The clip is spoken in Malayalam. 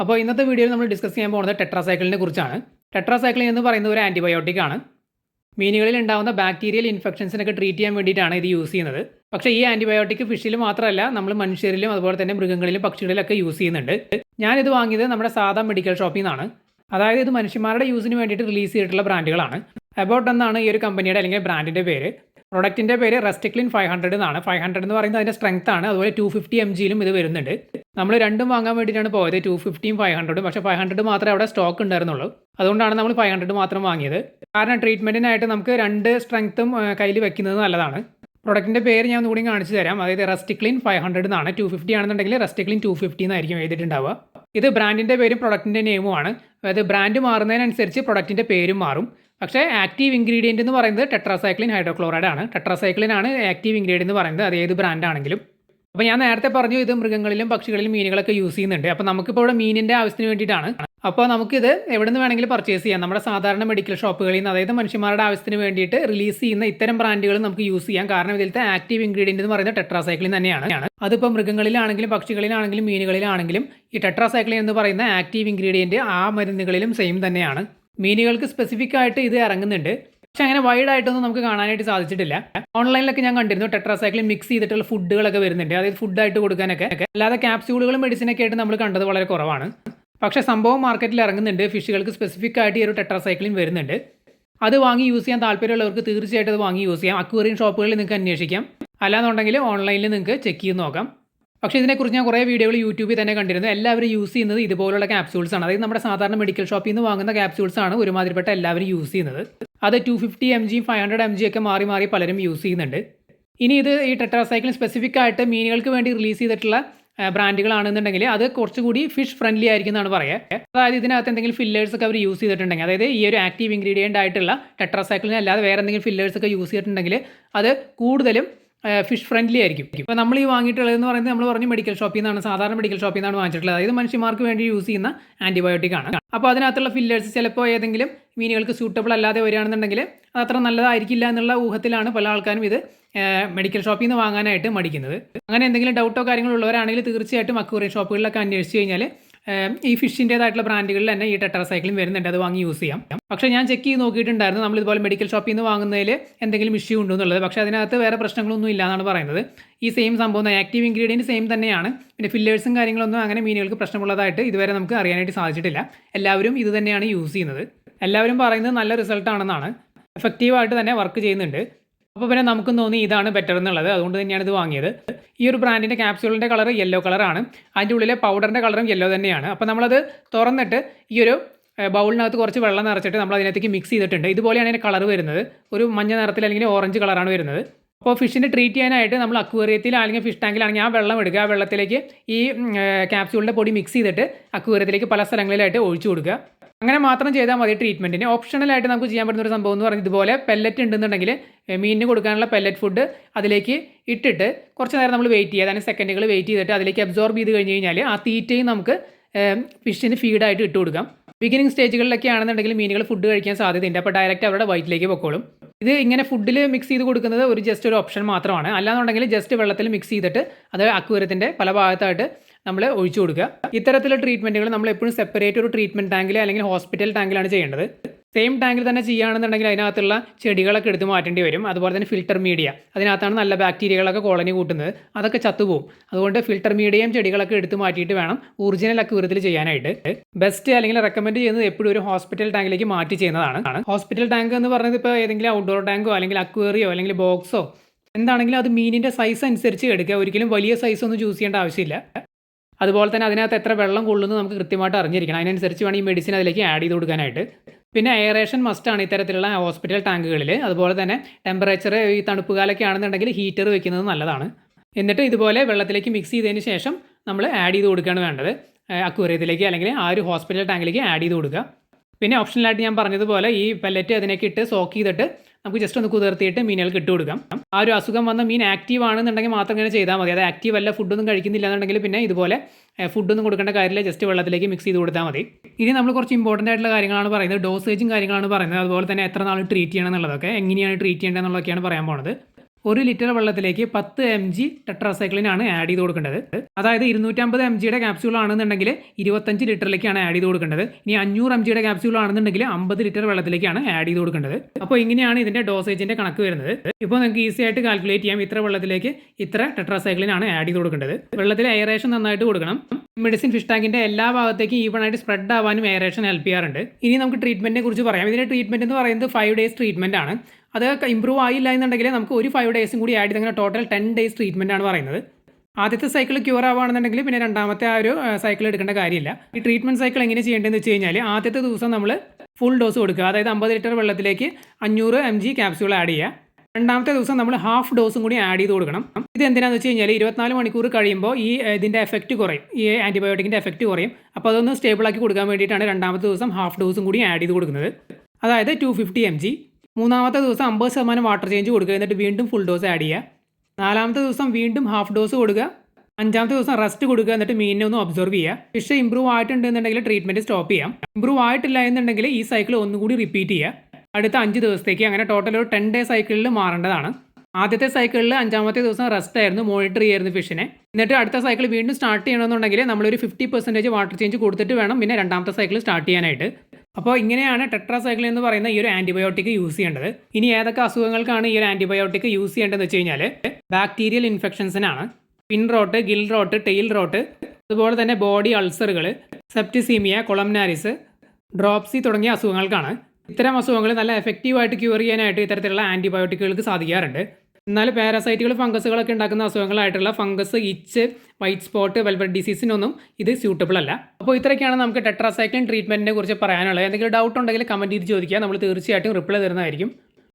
അപ്പോൾ ഇന്നത്തെ വീഡിയോയിൽ നമ്മൾ ഡിസ്കസ് ചെയ്യാൻ പോകുന്നത് ടെട്രാസൈക്കിളിനെ കുറിച്ചാണ്. ടെട്രാസൈക്ലിൻ എന്ന് പറയുന്ന ഒരു ആന്റിബയോട്ടിക് ആണ്. മീനുകളിൽ ഉണ്ടാകുന്ന ബാക്ടീരിയൽ ഇൻഫെക്ഷൻസിനൊക്കെ ട്രീറ്റ് ചെയ്യാൻ വേണ്ടിയിട്ടാണ് ഇത് യൂസ് ചെയ്യുന്നത്. പക്ഷേ ഈ ആന്റിബയോട്ടിക് ഫിഷിൽ മാത്രമല്ല നമ്മൾ മനുഷ്യരിലും അതുപോലെ തന്നെ മൃഗങ്ങളിലും പക്ഷികളിലൊക്കെ യൂസ് ചെയ്യുന്നുണ്ട്. ഞാനിത് വാങ്ങിയത് നമ്മുടെ സാധാ മെഡിക്കൽ ഷോപ്പിൽ നിന്നാണ്. അതായത് ഇത് മനുഷ്യന്മാരുടെ യൂസിന് വേണ്ടിയിട്ട് റിലീസ് ചെയ്തിട്ടുള്ള ബ്രാൻഡുകളാണ് അബൌട്ട് എന്നാണ് ഈ ഒരു കമ്പനിയുടെ അല്ലെങ്കിൽ ബ്രാൻഡിന്റെ പേര്. പ്രൊഡക്റ്റിന്റെ പേര് റെസ്റ്റിക്ലിൻ ഫൈവ് ഹൺഡ്രഡ് എന്നാണ്. ഫൈവ് ഹൺഡ്രഡ് എന്ന് പറയുന്നത് അതിന്റെ സ്ട്രെങ്ത് ആണ്. അതുപോലെ ടു ഫിഫ്റ്റി എം ജിയിലും ഇത് വരുന്നുണ്ട്. നമ്മൾ രണ്ടും വാങ്ങാൻ വേണ്ടിയിട്ടാണ് പോയത്. ടു ഫിഫ്റ്റിയും ഫൈവ് ഹൺഡ്രഡും പക്ഷേ ഫൈവ് ഹൺഡ്രഡ് മാത്രമേ അവിടെ സ്റ്റോക്ക് ഉണ്ടായിരുന്നുള്ളൂ. അതുകൊണ്ടാണ് നമ്മൾ ഫൈവ് ഹൺഡ്രഡ് മാത്രം വാങ്ങിയത്. കാരണം ട്രീറ്റ്മെന്റിനായിട്ട് നമുക്ക് രണ്ട് സ്ട്രെങ്ത്തും കയ്യിൽ വെക്കുന്നത് നല്ലതാണ്. പ്രൊഡക്റ്റിന്റെ പേര് ഞാൻ ഒന്നുകൂടി കാണിച്ചു തരാം. അതായത് റെസ്റ്റിക്ലിൻ ഫൈവ് ഹൺഡ്രഡ് എന്നാണ്. ടു ഫിഫ്റ്റി ആണെന്നുണ്ടെങ്കിൽ റെസ്റ്റിക്ലിൻ ടു ഫിഫ്റ്റി എന്നായിരിക്കും എഴുതിയിട്ടുണ്ടാവുക. ഇത് ബ്രാൻഡിന്റെ പേരും പ്രൊഡക്റ്റിന്റെ നെയിമുമാണ് അതായത് ബ്രാൻഡ് മാറുന്നതിനനുസരിച്ച് പ്രൊഡക്റ്റിന്റെ പേരും മാറും. പക്ഷേ ആക്റ്റീവ് ഇൻഗ്രീഡിയന്റ് എന്ന് പറയുന്നത് ടെട്രാസൈക്ലിൻ ഹൈഡ്രോക്ലോറൈഡ് ആണ്. ടെട്രാസൈക്ലിൻ ആണ് ആക്റ്റീവ് ഇൻഗ്രീഡിയന്റ് എന്ന് പറയുന്നത് അത് ഏത് ബ്രാൻഡ് ആണെങ്കിലും. അപ്പോൾ ഞാൻ നേരത്തെ പറഞ്ഞു ഇത് മൃഗങ്ങളിലും പക്ഷികളിലും മീനുകളൊക്കെ യൂസ് ചെയ്യുന്നുണ്ട്. അപ്പോൾ നമുക്കിപ്പോൾ ഇവിടെ മീനിന്റെ ആവശ്യത്തിന് വേണ്ടിയിട്ടാണ്. അപ്പോൾ നമുക്കിത് എവിടെ നിന്ന് വേണമെങ്കിലും പർച്ചേസ് ചെയ്യാം. നമ്മുടെ സാധാരണ മെഡിക്കൽ ഷോപ്പുകളിൽ നിന്ന് അതായത് മനുഷ്യന്മാരുടെ ആവശ്യത്തിന് വേണ്ടിയിട്ട് റിലീസ് ചെയ്യുന്ന ഇത്തരം ബ്രാൻഡുകൾ നമുക്ക് യൂസ് ചെയ്യാം. കാരണം ഇതിലത്തെ ആക്റ്റീവ് ഇൻഗ്രീഡിയന്റ് എന്ന് പറയുന്നത് ടെട്രാസൈക്ലിൻ തന്നെയാണ്. അതിപ്പോൾ മൃഗങ്ങളിലാണെങ്കിലും പക്ഷികളിലാണെങ്കിലും മീനുകളിലാണെങ്കിലും ഈ ടെട്രാസൈക്ലിൻ എന്ന് പറയുന്ന ആക്റ്റീവ് ഇൻഗ്രീഡിയന്റ് ആ മരുന്നുകളിലും സെയിം തന്നെയാണ്. മീനുകൾക്ക് സ്പെസിഫിക് ആയിട്ട് ഇത് ഇറങ്ങുന്നുണ്ട്. പക്ഷെ അങ്ങനെ വൈഡ് ആയിട്ടൊന്നും നമുക്ക് കാണാനായിട്ട് സാധിച്ചിട്ടില്ല. ഓൺലൈനിലൊക്കെ ഞാൻ കണ്ടിരുന്നു ടെട്രാസൈക്ലിൻ മിക്സ് ചെയ്തിട്ടുള്ള ഫുഡുകളൊക്കെ വരുന്നുണ്ട്. അതായത് ഫുഡായിട്ട് കൊടുക്കാനൊക്കെ. അല്ലാതെ ക്യാപ്സ്യൂളുകളും മെഡിസിനൊക്കെ ആയിട്ട് നമ്മൾ കണ്ടത് വളരെ കുറവാണ്. പക്ഷെ സംഭവം മാർക്കറ്റിൽ ഇറങ്ങുന്നുണ്ട്. ഫിഷുകൾക്ക് സ്പെസിഫിക് ആയിട്ട് ഈ ഒരു ടെട്രാസൈക്ലിൻ വരുന്നുണ്ട്. അത് വാങ്ങി യൂസ് ചെയ്യാൻ താല്പര്യമുള്ളവർക്ക് തീർച്ചയായിട്ടും അത് വാങ്ങി യൂസ് ചെയ്യാം. അക്വേറിയം ഷോപ്പുകളിൽ നിങ്ങൾക്ക് അന്വേഷിക്കാം. അല്ലാന്നുണ്ടെങ്കിൽ ഓൺലൈനിൽ നിങ്ങൾക്ക് ചെക്ക് ചെയ്ത് നോക്കാം. പക്ഷേ ഇതിനെക്കുറിച്ച് ഞാൻ കുറേ വീഡിയോകൾ യൂട്യൂബിൽ തന്നെ കണ്ടിരുന്നു. എല്ലാവരും യൂസ് ചെയ്യുന്നത് ഇതുപോലുള്ള ക്യാപ്സ്യൂൾസ് ആണ്. അതായത് നമ്മുടെ സാധാരണ മെഡിക്കൽ ഷോപ്പിൽ നിന്ന് വാങ്ങുന്ന ക്യാപ്സ്യൂൾസ് ആണ് ഒരുമാതിരിപ്പെട്ട എല്ലാവരും യൂസ് ചെയ്യുന്നത്. അത് two fifty M G five hundred M G ഒക്കെ മാറി മാറി പലരും യൂസ് ചെയ്യുന്നുണ്ട്. ഇനി ഇത് ഈ ടെട്രാസൈക്കിൾ സ്പെസിഫിക് ആയിട്ട് മീനുകൾക്ക് വേണ്ടി റിലീസ് ചെയ്തിട്ടുള്ള ബ്രാൻഡുകളാണെന്നുണ്ടെങ്കിൽ അത് കുറച്ചുകൂടി ഫിഷ് ഫ്രണ്ട്ലി ആയിരിക്കും എന്നാണ് പറയുക അതായത് ഇതിനകത്ത് എന്തെങ്കിലും ഫില്ലേഴ്സ് ഒക്കെ അവർ യൂസ് ചെയ്തിട്ടുണ്ടെങ്കിൽ അതായത് ഈ ഒരു ആക്റ്റീവ് ഇൻഗ്രീഡിയന്റ് ആയിട്ടുള്ള ടെട്രാസൈക്കിളിന് അല്ലാതെ വേറെ എന്തെങ്കിലും ഫില്ലേഴ്സ് ഒക്കെ യൂസ് ചെയ്തിട്ടുണ്ടെങ്കിൽ അത് കൂടുതലും ഫിഷ് ഫ്രണ്ട്ലി ആയിരിക്കും. ഇപ്പോൾ നമ്മൾ ഈ വാങ്ങിയിട്ടുള്ളതെന്ന് പറയുന്നത് നമ്മൾ പറഞ്ഞു മെഡിക്കൽ ഷോപ്പിൽ നിന്നാണ് സാധാരണ മെഡിക്കൽ ഷോപ്പിൽ നിന്നാണ് വാങ്ങിച്ചിട്ടുള്ളത്. അതായത് മനുഷ്യന്മാർക്ക് വേണ്ടി യൂസ് ചെയ്യുന്ന ആന്റിബയോട്ടിക് ആണ്. അപ്പോൾ അതിനകത്തുള്ള ഫില്ലേഴ്സ് ചിലപ്പോൾ ഏതെങ്കിലും മീനുകൾക്ക് സൂട്ടബിൾ അല്ലാതെ വരികയാണെന്നുണ്ടെങ്കിൽ അത് അത്ര നല്ലതായിരിക്കില്ല എന്നുള്ള ഊഹത്തിലാണ് പല ആൾക്കാരും ഇത് മെഡിക്കൽ ഷോപ്പിൽ നിന്ന് വാങ്ങാനായിട്ട് മടിക്കുന്നത്. അങ്ങനെ എന്തെങ്കിലും ഡൗട്ടോ കാര്യങ്ങളോ ഉള്ളവരാണെങ്കിൽ തീർച്ചയായിട്ടും അക്വേറിയം ഷോപ്പുകളിലൊക്കെ അന്വേഷിച്ച് കഴിഞ്ഞാൽ ഈ ഫിഷിന്റേതായിട്ടുള്ള ബ്രാൻഡുകളിൽ തന്നെ ഈ ടെട്രാസൈക്കിളും വരുന്നുണ്ട്. അത് വാങ്ങി യൂസ് ചെയ്യാം. പക്ഷേ ഞാൻ ചെക്ക് ചെയ്ത് നോക്കിയിട്ടുണ്ടായിരുന്നു. നമ്മൾ ഇതുപോലെ മെഡിക്കൽ ഷോപ്പിൽ നിന്ന് വാങ്ങുന്നതിൽ എന്തെങ്കിലും ഇഷ്യൂ ഉണ്ടോ എന്നുള്ളത്. പക്ഷേ അതിനകത്ത് വേറെ പ്രശ്നങ്ങളൊന്നും ഇല്ല എന്നാണ് പറയുന്നത്. ഈ സെയിം സംഭവം ആക്റ്റീവ് ഇൻഗ്രീഡിയന്റ് സെയിം തന്നെയാണ്. പിന്നെ ഫില്ലേഴ്സും കാര്യങ്ങളൊന്നും അങ്ങനെ മീനുകൾക്ക് പ്രശ്നമുള്ളതായിട്ട് ഇതുവരെ നമുക്ക് അറിയാനായിട്ട് സാധിച്ചിട്ടില്ല. എല്ലാവരും ഇത് തന്നെയാണ് യൂസ് ചെയ്യുന്നത്. എല്ലാവരും പറയുന്നത് നല്ല റിസൾട്ടാണെന്നാണ്. എഫക്റ്റീവായിട്ട് തന്നെ വർക്ക് ചെയ്യുന്നുണ്ട്. അപ്പോൾ പിന്നെ നമുക്കും തോന്നി ഇതാണ് ബെറ്റർ എന്നുള്ളത്. അതുകൊണ്ട് തന്നെയാണ് ഇത് വാങ്ങിയത്. ഈ ഒരു ബ്രാൻഡിന്റെ ക്യാപ്സ്യൂളിന്റെ കളർ യെല്ലോ കളറാണ് അതിന്റെ ഉള്ളിലെ പൗഡറിന്റെ കളറും യെല്ലോ തന്നെയാണ്. അപ്പോൾ നമ്മളത് തുറന്നിട്ട് ഈ ഒരു ബൗളിനകത്ത് കുറച്ച് വെള്ളം നിറച്ചിട്ട് നമ്മൾ അതിനകത്തേക്ക് മിക്സ് ചെയ്തിട്ടുണ്ട്. ഇതുപോലെയാണ് അതിന്റെ കളർ വരുന്നത്. ഒരു മഞ്ഞ നിറത്തിൽ അല്ലെങ്കിൽ ഓറഞ്ച് കളറാണ് വരുന്നത്. അപ്പോൾ ഫിഷിനെ ട്രീറ്റ് ചെയ്യാനായിട്ട് നമ്മൾ അക്വേറിയത്തിൽ അല്ലെങ്കിൽ ഫിഷ് ടാങ്കിലാണെങ്കിൽ ആ വെള്ളം എടുക്കുക. ആ വെള്ളത്തിലേക്ക് ഈ ക്യാപ്സ്യൂളിന്റെ പൊടി മിക്സ് ചെയ്തിട്ട് അക്വേറിയത്തിലേക്ക് പല സ്ഥലങ്ങളിലായിട്ട് ഒഴിച്ചു കൊടുക്കുക. അങ്ങനെ മാത്രം ചെയ്താൽ മതി ട്രീറ്റ്മെന്റിന് ഓപ്ഷണലായിട്ട് നമുക്ക് ചെയ്യാൻ പറ്റുന്ന ഒരു സംഭവം എന്ന് പറയുന്നത് ഇതുപോലെ പെല്ലറ്റ് ഉണ്ടെന്നുണ്ടെങ്കിൽ മീനിന് കൊടുക്കാനുള്ള പെല്ലറ്റ് ഫുഡ് അതിലേക്ക് ഇട്ടിട്ട് കുറച്ച് നേരം നമ്മൾ വെയിറ്റ് ചെയ്യുക. അതായത് സെക്കൻഡുകൾ വെയിറ്റ് ചെയ്തിട്ട് അതിലേക്ക് അബ്സോർബ് ചെയ്ത് കഴിഞ്ഞ് കഴിഞ്ഞാൽ ആ തീറ്റയും നമുക്ക് ഫിഷിന് ഫീഡായിട്ട് ഇട്ട് കൊടുക്കാം. ബിഗിനിങ് സ്റ്റേജുകളിലൊക്കെ ആണെന്നുണ്ടെങ്കിൽ മീനുകൾ ഫുഡ് കഴിക്കാൻ സാധ്യതയുണ്ട്. അപ്പോൾ ഡയറക്റ്റ് അവരുടെ വയറ്റിലേക്ക് പൊക്കോളും. ഇത് ഇങ്ങനെ ഫുഡിൽ മിക്സ് ചെയ്ത് കൊടുക്കുന്നത് ഒരു ജസ്റ്റ് ഒരു ഓപ്ഷൻ മാത്രമാണ്. അല്ലാന്നുണ്ടെങ്കിൽ ജസ്റ്റ് വെള്ളത്തിൽ മിക്സ് ചെയ്തിട്ട് അത് അക്വരത്തിന്റെ പല ഭാഗത്തായിട്ട് നമ്മൾ ഒഴിച്ചു കൊടുക്കുക. ഇത്തരത്തിലുള്ള ട്രീറ്റ്മെന്റുകൾ നമ്മൾ എപ്പോഴും സെപ്പറേറ്റ് ഒരു ട്രീറ്റ്മെന്റ് ടാങ്കിൽ അല്ലെങ്കിൽ ഹോസ്പിറ്റൽ ടാങ്കിലാണ് ചെയ്യേണ്ടത്. സെയിം ടാങ്കിൽ തന്നെ ചെയ്യുകയാണെന്നുണ്ടെങ്കിൽ അതിനകത്തുള്ള ചെടികളൊക്കെ എടുത്ത് മാറ്റേണ്ടി വരും. അതുപോലെ തന്നെ ഫിൽട്ടർ മീഡിയ അതിനകത്താണ് നല്ല ബാക്ടീരിയകളൊക്കെ കോളനി കൂട്ടുന്നത്. അതൊക്കെ ചത്തുപോകും അതുകൊണ്ട് ഫിൽട്ടർ മീഡിയയും ചെടികളൊക്കെ എടുത്ത് മാറ്റിയിട്ട് വേണം ഒറിജിനൽ അക്യൂരത്തിൽ ചെയ്യാനായിട്ട്. ബെസ്റ്റ് അല്ലെങ്കിൽ റെക്കമെൻഡ് ചെയ്യുന്നത് എപ്പോഴും ഒരു ഹോസ്പിറ്റൽ ടാങ്കിലേക്ക് മാറ്റി ചെയ്യുന്നതാണ്. ഹോസ്പിറ്റൽ ടാങ്ക് എന്ന് പറയുന്നത് ഇപ്പോൾ ഏതെങ്കിലും ഔട്ട്ഡോർ ടാങ്കോ അല്ലെങ്കിൽ അക്വേറിയോ അല്ലെങ്കിൽ ബോക്സോ എന്താണെങ്കിലും അത് മീനിന്റെ സൈസ് അനുസരിച്ച് എടുക്കുക. ഒരിക്കലും വലിയ സൈസ് ഒന്നും ചൂസ് ചെയ്യേണ്ട ആവശ്യമില്ല. അതുപോലെ തന്നെ അതിനകത്ത് എത്ര വെള്ളം കൊള്ളുന്നു നമുക്ക് കൃത്യമായിട്ട് അറിഞ്ഞിരിക്കണം. അതിനനുസരിച്ച് വേണം ഈ മെഡിസിൻ അതിലേക്ക് ആഡ് ചെയ്ത് കൊടുക്കാനായിട്ട്. പിന്നെ എയറേഷൻ മസ്റ്റാണ് ഇത്തരത്തിലുള്ള ഹോസ്പിറ്റൽ ടാങ്കുകളിൽ അതുപോലെ തന്നെ ടെമ്പറേച്ചർ ഈ തണുപ്പ് കാലൊക്കെ ആണെന്നുണ്ടെങ്കിൽ ഹീറ്റർ വെക്കുന്നത് നല്ലതാണ്. എന്നിട്ട് ഇതുപോലെ വെള്ളത്തിലേക്ക് മിക്സ് ചെയ്തതിന് ശേഷം നമ്മൾ ആഡ് ചെയ്ത് കൊടുക്കുകയാണ് വേണ്ടത്. അക്വേറിയത്തിലേക്ക് അല്ലെങ്കിൽ ആ ഒരു ഹോസ്പിറ്റൽ ടാങ്കിലേക്ക് ആഡ് ചെയ്ത് കൊടുക്കുക. പിന്നെ ഓപ്ഷനലായിട്ട് ഞാൻ പറഞ്ഞതുപോലെ ഈ പെല്ലറ്റ് അതിനൊക്കെ ഇട്ട് സോക്ക് ചെയ്തിട്ട് നമുക്ക് ജസ്റ്റ് ഒന്ന് കുതിർത്തിയിട്ട് മീനുകൾക്ക് ഇട്ട് കൊടുക്കാം. ആ ഒരു അസുഖം വന്ന മീൻ ആക്റ്റീവ് ആണെന്നുണ്ടെങ്കിൽ മാത്രം ഇങ്ങനെ ചെയ്താൽ മതി. അത് ആക്റ്റീവ് അല്ല ഫുഡൊന്നും കഴിക്കുന്നില്ല എന്നുണ്ടെങ്കിൽ പിന്നെ ഇതുപോലെ ഫുഡൊന്നും കൊടുക്കേണ്ട കാര്യമില്ല. ജസ്റ്റ് വെള്ളത്തിലേക്ക് മിക്സ് ചെയ്ത് കൊടുത്താൽ മതി. ഇനി നമ്മൾ കുറച്ച് ഇമ്പോർട്ടന്റ് ആയിട്ടുള്ള കാര്യങ്ങളാണ് പറയുന്നത്. ഡോസേജും കാര്യങ്ങളാണ് പറയുന്നത്. അതുപോലെ തന്നെ എത്ര നാൾ ട്രീറ്റ് ചെയ്യണം എന്നുള്ളതൊക്കെ എങ്ങനെയാണ് ട്രീറ്റ് ചെയ്യേണ്ടത് എന്നുള്ളതൊക്കെയാണ് പറയാൻ പോകുന്നത് ഒരു ലിറ്റർ വെള്ളത്തിലേക്ക് പത്ത് എം ജി ടെട്രാസൈക്ലിനാണ് ആഡ് ചെയ്ത് കൊടുക്കേണ്ടത്. അതായത് ഇരുന്നൂറ്റമ്പത് എം ജിയുടെ ക്യാപ്സ്യൂൾ ആണെന്നുണ്ടെങ്കിൽ ഇരുപത്തഞ്ച് ലിറ്ററിലേക്കാണ് ആഡ് ചെയ്ത് കൊടുക്കേണ്ടത്. ഇനി അഞ്ഞൂറ് എം ജിയുടെ ക്യാപ്സ്യൂൾ ആണെന്നുണ്ടെങ്കിൽ അമ്പത് ലിറ്റർ വെള്ളത്തിലേക്കാണ് ആഡ് ചെയ്ത് കൊടുക്കേണ്ടത്. അപ്പോൾ ഇങ്ങനെയാണ് ഇതിന്റെ ഡോസേജിന്റെ കണക്ക് വരുന്നത്. ഇപ്പോൾ നിങ്ങൾക്ക് ഈസി ആയിട്ട് കാൽക്കുലേറ്റ് ചെയ്യാം ഇത്ര വെള്ളത്തിലേക്ക് ഇത്ര ടെട്രാസൈക്ലിനാണ് ആഡ് ചെയ്ത് കൊടുക്കേണ്ടത്. വെള്ളത്തിൽ എയറേഷൻ നന്നായിട്ട് കൊടുക്കണം. മെഡിസിൻ ഫിഷ് ടാങ്കിന്റെ എല്ലാ ഭാഗത്തേക്കും ഈവൺ ആയിട്ട് സ്പ്രെഡ് ആവാനും എയറേഷൻ ഹെൽപ്പ് ചെയ്യാറുണ്ട്. ഇനി നമുക്ക് ട്രീറ്റ്മെന്റിനെ കുറിച്ച് പറയാം. ഇതിന്റെ ട്രീറ്റ്മെന്റ് എന്ന് പറയുന്നത് ഫൈവ് ഡേയ്സ് ട്രീറ്റ്മെന്റ് ആണ്. അത് ഇമ്പ്രൂവ് ആയില്ല എന്നുണ്ടെങ്കിൽ നമുക്ക് ഒരു ഫൈവ് ഡേയ്സും കൂടി ആഡ് ചെയ്ത് അങ്ങനെ ടോട്ടൽ ടെൻ ഡേയ്സ് ട്രീറ്റ്മെന്റ് ആണ് പറയുന്നത്. ആദ്യത്തെ സൈക്കിൾ ക്യൂർ ആവുകയാണെന്നുണ്ടെങ്കിൽ പിന്നെ രണ്ടാമത്തെ ആ ഒരു സൈക്കിൾ എടുക്കേണ്ട കാര്യമില്ല. ഈ ട്രീറ്റ്മെന്റ് സൈക്കിൾ എങ്ങനെ ചെയ്യേണ്ടതെന്ന് വെച്ച് കഴിഞ്ഞാൽ ആദ്യത്തെ ദിവസം നമ്മൾ ഫുൾ ഡോസ് കൊടുക്കുക. അതായത് അമ്പത് ലിറ്റർ വെള്ളത്തിലേക്ക് അഞ്ഞൂറ് എം ജി ക്യാപ്സ്യൂൾ ആഡ് ചെയ്യുക. രണ്ടാമത്തെ ദിവസം നമ്മൾ ഹാഫ് ഡോസും കൂടി ആഡ് ചെയ്ത് കൊടുക്കണം. ഇത് എന്തിനാണെന്ന് വെച്ച് കഴിഞ്ഞാൽ ഇരുപത്തിനാല് മണിക്കൂർ കഴിയുമ്പോൾ ഈ ഇതിന്റെ എഫക്റ്റ് കുറയും. ഈ ആന്റിബയോട്ടിക്കിന്റെ എഫക്റ്റ് കുറയും. അപ്പോൾ അതൊന്ന് സ്റ്റേബിൾ ആക്കി കൊടുക്കാൻ വേണ്ടിയിട്ടാണ് രണ്ടാമത്തെ ദിവസം ഹാഫ് ഡോസും കൂടി ആഡ് ചെയ്ത് കൊടുക്കുന്നത്. അതായത് ടു ഫിഫ്റ്റി എം ജി മൂന്നാമത്തെ ദിവസം അമ്പത് ശതമാനം വാട്ടർ ചേഞ്ച് കൊടുക്കുക. എന്നിട്ട് വീണ്ടും ഫുൾ ഡോസ് ആഡ് ചെയ്യുക. നാലാമത്തെ ദിവസം വീണ്ടും ഹാഫ് ഡോസ് കൊടുക്കുക. അഞ്ചാമത്തെ ദിവസം റെസ്റ്റ് കൊടുക്കുക. എന്നിട്ട് മീനിനെ ഒന്ന് ഒബ്സർവ് ചെയ്യുക. ഫിഷ് ഇമ്പ്രൂവ് ആയിട്ടുണ്ട് എന്നുണ്ടെങ്കിൽ ട്രീറ്റ്മെന്റ് സ്റ്റോപ്പ് ചെയ്യാം. ഇമ്പ്രൂവ് ആയിട്ടില്ല എന്നുണ്ടെങ്കിൽ ഈ സൈക്കിൾ ഒന്നുകൂടി റിപ്പീറ്റ് ചെയ്യുക. അടുത്ത അഞ്ച് ദിവസത്തേക്ക് അങ്ങനെ ടോട്ടൽ ഒരു ടെൻ ഡേ സൈക്കിളിൽ മാറേണ്ടതാണ്. ആദ്യത്തെ സൈക്കിളിൽ അഞ്ചാമത്തെ ദിവസം റെസ്റ്റ് ആയിരുന്നു മോണിറ്റർ ചെയ്യായിരുന്നു ഫിഷിനെ. എന്നിട്ട് അടുത്ത സൈക്കിൾ വീണ്ടും സ്റ്റാർട്ട് ചെയ്യണമെന്നുണ്ടെങ്കിൽ നമ്മളൊരു ഫിഫ്റ്റി പെർസെന്റേജ് വാട്ടർ ചേഞ്ച് കൊടുത്തിട്ട് വേണം പിന്നെ രണ്ടാമത്തെ സൈക്കിൾ സ്റ്റാർട്ട് ചെയ്യാനായിട്ട്. അപ്പോൾ ഇങ്ങനെയാണ് ടെട്രാസൈക്ലിൻ എന്ന് പറയുന്ന ഈ ഒരു ആന്റിബയോട്ടിക് യൂസ് ചെയ്യേണ്ടത്. ഇനി ഏതൊക്കെ അസുഖങ്ങൾക്കാണ് ഈ ഒരു ആന്റിബയോട്ടിക് യൂസ് ചെയ്യേണ്ടതെന്ന് വെച്ച് കഴിഞ്ഞാൽ bacterial ഇൻഫെക്ഷൻസിനാണ് fin rot gill rot tail rot അതുപോലെ തന്നെ ബോഡി അൾസറുകൾ സെപ്റ്റിസീമിയ കൊളംനാരിസ് ഡ്രോപ്സി തുടങ്ങിയ അസുഖങ്ങൾക്കാണ്. ഇത്തരം അസുഖങ്ങൾ നല്ല എഫക്റ്റീവായിട്ട് ക്യൂർ ചെയ്യാനായിട്ട് ഇത്തരത്തിലുള്ള ആന്റിബയോട്ടിക്കുകൾക്ക് സാധിക്കാറുണ്ട്. എന്നാൽ പാരാസൈറ്റുകൾ ഫംഗസുകളൊക്കെ ഉണ്ടാക്കുന്ന അസുഖങ്ങളായിട്ടുള്ള fungus itch white spot velvet ഡിസീസിനൊന്നും ഇത് സ്യൂട്ടബിൾ അല്ല. അപ്പോൾ ഇത്രയൊക്കെയാണ് നമുക്ക് ടെട്രാസൈക്ലിൻ ട്രീറ്റ്മെന്റിനെ കുറിച്ച് പറയാനുള്ളത്. എന്തെങ്കിലും ഡൗട്ട് ഉണ്ടെങ്കിൽ കമന്റ് ചെയ്ത് ചോദിക്കുക. നമ്മൾ തീർച്ചയായിട്ടും റിപ്ലൈ തരുന്നതായിരിക്കും.